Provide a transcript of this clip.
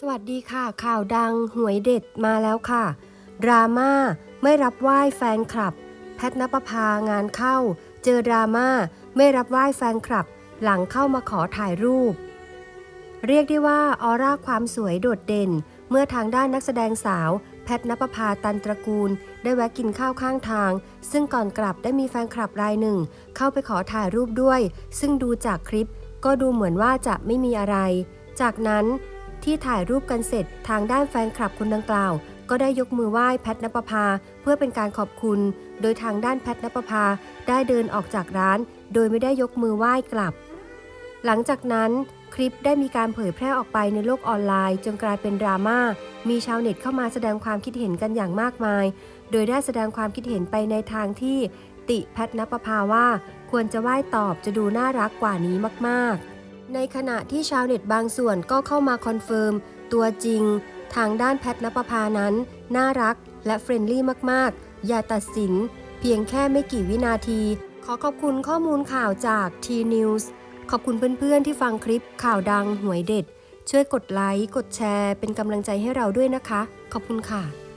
สวัสดีค่ะ ข่าวดังหวยเด็ดมาแล้วค่ะ ดราม่าไม่รับไหว้แฟนคลับ แพทนปภางานเข้า เจอดราม่าไม่รับไหว้แฟนคลับ หลังเข้ามาขอถ่ายรูป เรียกได้ว่าออร่าความสวยโดดเด่น เมื่อทางด้านนักแสดงสาว แพทนปภาตันตระกูล ได้แวะกินข้าวข้างทาง ซึ่งก่อนกลับได้มีแฟนคลับรายหนึ่ง เข้าไปขอถ่ายรูปด้วย ซึ่งดูจากคลิป ก็ดูเหมือนว่าจะไม่มีอะไร จากนั้น ที่ถ่ายรูปกันเสร็จ ทางด้านแฟนคลับคนดังกล่าว ก็ได้ยกมือไหว้แพทนปภาเพื่อเป็นการขอบคุณ โดยทางด้านแพทนปภาได้เดินออกจากร้าน โดยไม่ได้ยกมือไหว้กลับ หลังจากนั้นคลิปได้มีการเผยแพร่ออกไปในโลกออนไลน์ จนกลายเป็นดราม่า มีชาวเน็ตเข้ามาแสดงความคิดเห็นกันอย่างมากมาย โดยได้แสดงความคิดเห็นไปในทางที่ติแพทนปภาว่า ควรจะไหว้ตอบจะดูน่ารักกว่านี้มากๆ ในขณะที่ชาวเน็ตบางส่วนก็เข้ามาคอนเฟิร์มตัวจริง ทางด้านแพทนปภานั้น น่ารักและเฟรนลี่มากๆ อย่าตัดสิน เพียงแค่ไม่กี่วินาที ขอขอบคุณข้อมูลข่าวจาก T News ขอบคุณเพื่อนๆที่ฟังคลิปข่าวดังหวยเด็ด ช่วยกดไลค์ กดแชร์ เป็นกำลังใจให้เราด้วยนะคะ ขอบคุณค่ะ